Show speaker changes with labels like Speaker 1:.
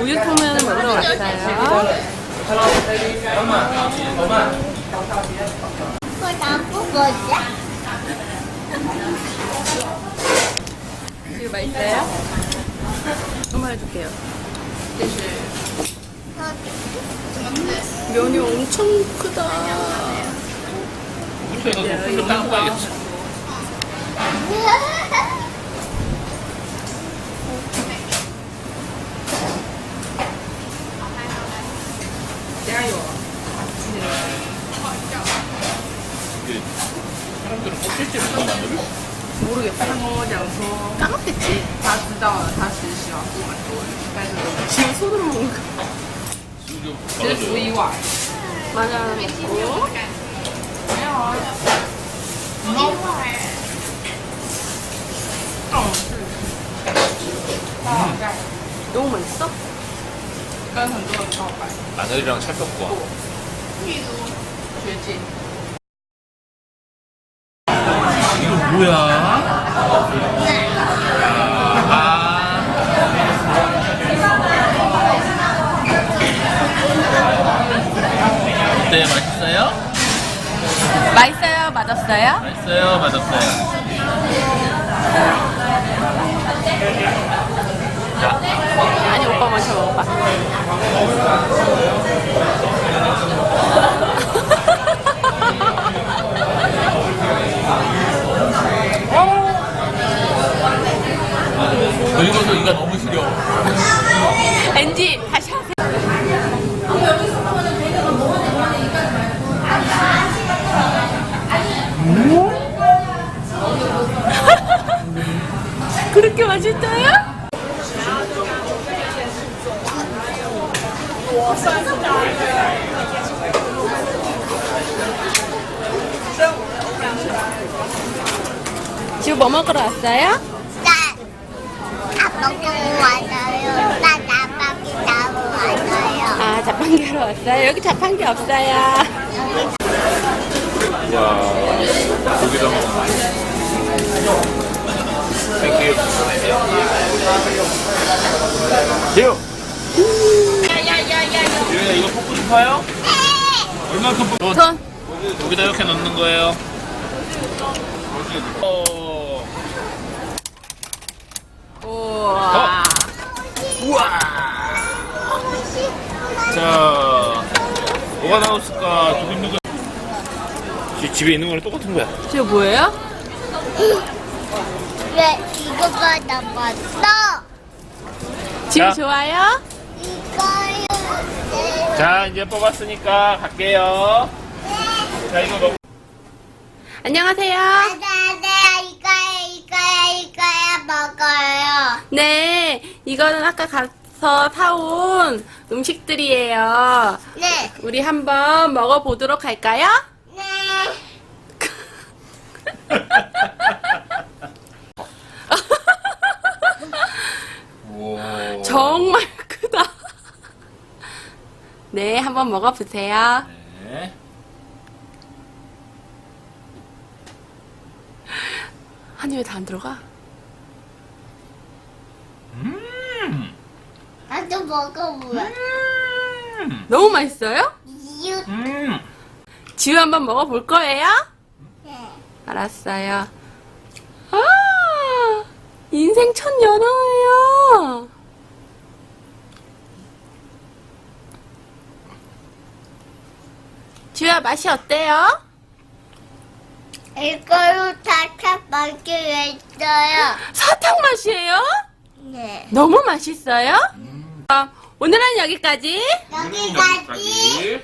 Speaker 1: 우유 통면을 먹으러 왔어요.
Speaker 2: 그거 나쁜 거지?
Speaker 1: 지금 맛있어요? 한번 해줄게요. 면이 엄청 크다.
Speaker 3: 이거 손도 닦고 가야겠어. 이게 사람들은 껍질째 못 만들어?
Speaker 1: 모르겠어.
Speaker 4: 먹어서
Speaker 1: 까먹겠지.
Speaker 4: 다 진짜 다 진시야.
Speaker 1: 지금 손으로 먹는 거.
Speaker 3: 수저
Speaker 4: 제
Speaker 3: 받아줘요.
Speaker 1: 주의와
Speaker 4: 마냥 먹고.
Speaker 1: 너무 맛있어?
Speaker 3: 마늘이랑 찰떡과
Speaker 4: 学姐。
Speaker 3: 이거 뭐야? 아. 어때? 맛있어요?
Speaker 1: 맛있어요? 맛없어요?
Speaker 3: 맛있어요? 맛없어요?
Speaker 1: 아니, 오빠 먼저 먹어봐.
Speaker 3: 늙어서 이가 너무 시려.
Speaker 1: 엔지, 다시 하세요. 그렇게 맛있어요? 지금 뭐 먹으러 왔어요?
Speaker 2: 왔어요. 나 나고 왔어요.
Speaker 1: 아, 자판기 왔어요? 여기 자판기 없어요.
Speaker 3: 와, 고기다 먹어. 땡큐. 대요. 유야 이거 좀 파요? 얼마큼 포크?
Speaker 1: 돈.
Speaker 3: 여기다 이렇게 넣는 거예요. 어.
Speaker 1: 우와.
Speaker 3: 우와. 자, 뭐가 나왔을까? 두근두근. 지- 집에 있는 거랑 똑같은 거야.
Speaker 1: 저 뭐예요?
Speaker 2: 왜 이거가 나빴어?
Speaker 1: 지금
Speaker 3: 자.
Speaker 1: 좋아요?
Speaker 2: 이거요. 네.
Speaker 3: 자, 이제 뽑았으니까 갈게요. 자, 이거 먹.
Speaker 1: 안녕하세요.
Speaker 2: 네,
Speaker 1: 이거는 아까 가서 사온 음식들이에요.
Speaker 2: 네,
Speaker 1: 우리 한번 먹어보도록 할까요?
Speaker 2: 네.
Speaker 3: 오.
Speaker 1: 정말 크다. 네, 한번 먹어보세요.
Speaker 3: 네.
Speaker 1: 한 입에 다 안 들어가?
Speaker 3: 음.
Speaker 2: 나도 먹어보라.
Speaker 3: 음.
Speaker 1: 너무 맛있어요?
Speaker 2: 이유.
Speaker 3: 음.
Speaker 1: 지우 한번 먹어볼 거예요?
Speaker 2: 네.
Speaker 1: 알았어요. 아, 인생 첫 연어예요. 지우야, 맛이 어때요?
Speaker 2: 이거로 다차 먹기로
Speaker 1: 사탕 맛이에요?
Speaker 2: 네.
Speaker 1: 너무 맛있어요? 어, 오늘은 여기까지.
Speaker 2: 여기까지